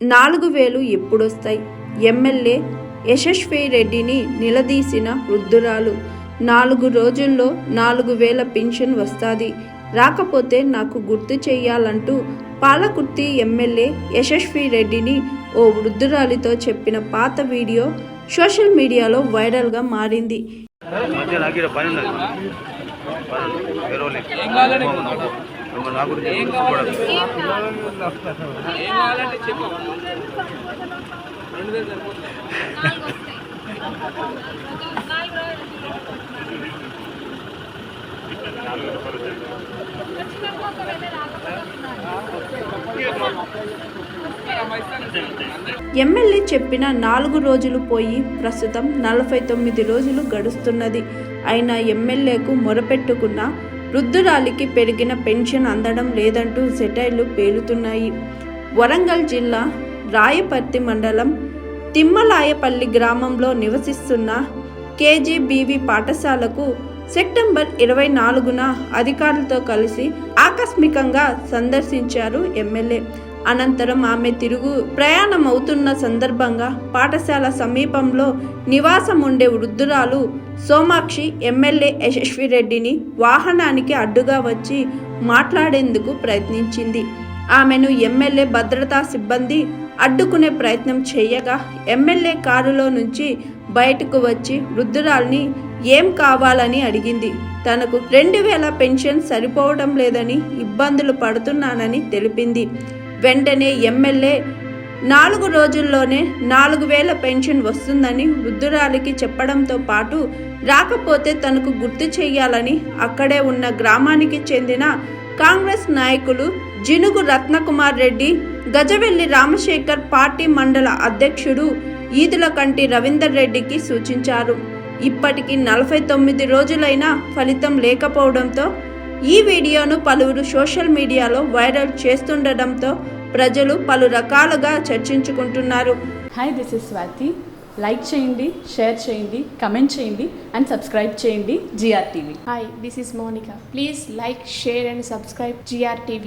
నాలుగు వేలు ఎప్పుడొస్తాయి? ఎమ్మెల్యే యశస్వి రెడ్డిని నిలదీసిన వృద్ధురాలు నాలుగు రోజుల్లో నాలుగు వేల పెన్షన్ వస్తుంది. రాకపోతే నాకు గుర్తు చెయ్యాలంటూ పాలకుర్తి ఎమ్మెల్యే యశస్వి రెడ్డిని ఓ వృద్ధురాలితో చెప్పిన పాత వీడియో సోషల్ మీడియాలో వైరల్గా మారింది. పని నా గురించి చూసుకోవడం ఎమ్మెల్యే చెప్పిన నాలుగు రోజులు పోయి ప్రస్తుతం నలభై తొమ్మిది రోజులు గడుస్తున్నది. అయినా ఎమ్మెల్యేకు మొరపెట్టుకున్న వృద్ధురాలికి పెరిగిన పెన్షన్ అందడం లేదంటూ సెటైర్లు పేలుతున్నాయి. వరంగల్ జిల్లా రాయపర్తి మండలం తిమ్మలాయపల్లి గ్రామంలో నివసిస్తున్న కేజీబీవి పాఠశాలకు సెప్టెంబర్ ఇరవై నాలుగున అధికారులతో కలిసి ఆకస్మికంగా సందర్శించారు ఎమ్మెల్యే. అనంతరం ఆమె తిరుగు ప్రయాణం అవుతున్న సందర్భంగా పాఠశాల సమీపంలో నివాసం ఉండే వృద్ధురాలు సోమాక్షి ఎమ్మెల్యే యశస్వి రెడ్డిని వాహనానికి అడ్డుగా వచ్చి మాట్లాడేందుకు ప్రయత్నించింది. ఆమెను ఎమ్మెల్యే భద్రతా సిబ్బంది అడ్డుకునే ప్రయత్నం చేయగా ఎమ్మెల్యే కారులో నుంచి బయటకు వచ్చి వృద్ధురాల్ని ఏం కావాలని అడిగింది. తనకు రెండు వేల పెన్షన్ సరిపోవడం లేదని ఇబ్బందులు పడుతున్నానని తెలిపింది. వెంటనే ఎమ్మెల్యే నాలుగు రోజుల్లోనే నాలుగు వేల పెన్షన్ వస్తుందని వృద్ధురాలికి చెప్పడంతో పాటు రాకపోతే తనకు గుర్తు చెయ్యాలని అక్కడే ఉన్న గ్రామానికి చెందిన కాంగ్రెస్ నాయకులు జినుగు రత్నకుమార్ రెడ్డి గజవెల్లి రామశేఖర్ పార్టీ మండల అధ్యక్షుడు ఈదుల కంటి రవీందర్ రెడ్డికి సూచించారు. ఇప్పటికి నలభై తొమ్మిది రోజులైనా ఫలితం లేకపోవడంతో ఈ వీడియోను పలువురు సోషల్ మీడియాలో వైరల్ చేస్తుండటంతో ప్రజలు పలు రకాలుగా చర్చించుకుంటున్నారు hi this is Swathi like చేయండి షేర్ చేయండి కమెంట్ చేయండి అండ్ సబ్స్క్రైబ్ చేయండి GR TV Hi, this is Monica. Please like, share, and subscribe GRTV.